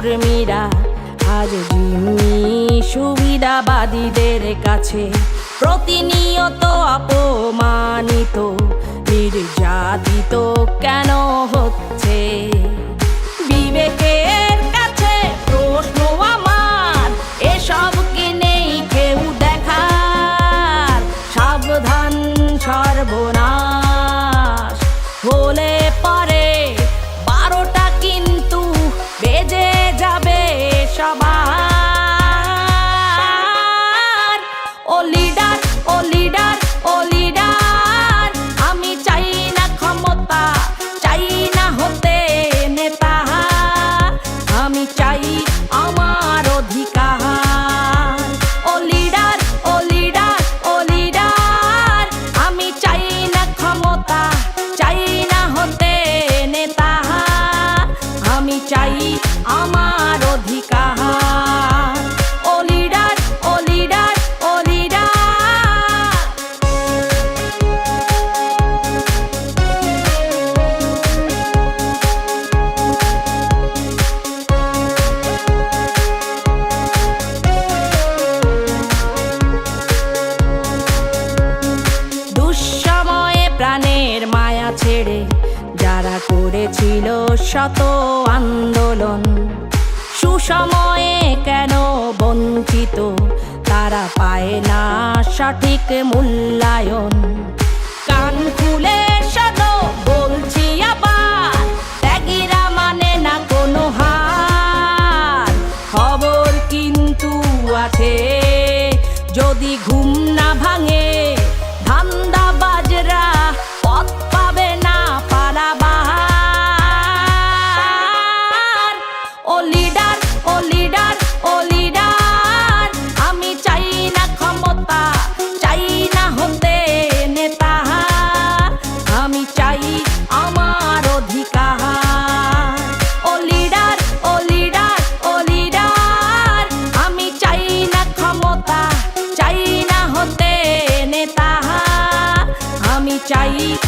কর্মীরা আজ সুবিধাবাদীদের কাছে প্রতিনিয়ত আপ শত আন্দোলন। সুসময়ে কেন বঞ্চিত? তারা পায় না সঠিক মূল্যায়ন। কান খুলে শত বলছি আবার, ত্যাগীরা মানে না কোনো হার। খবর কিন্তু আছে, যদি ঘুম না ভাঙে চাই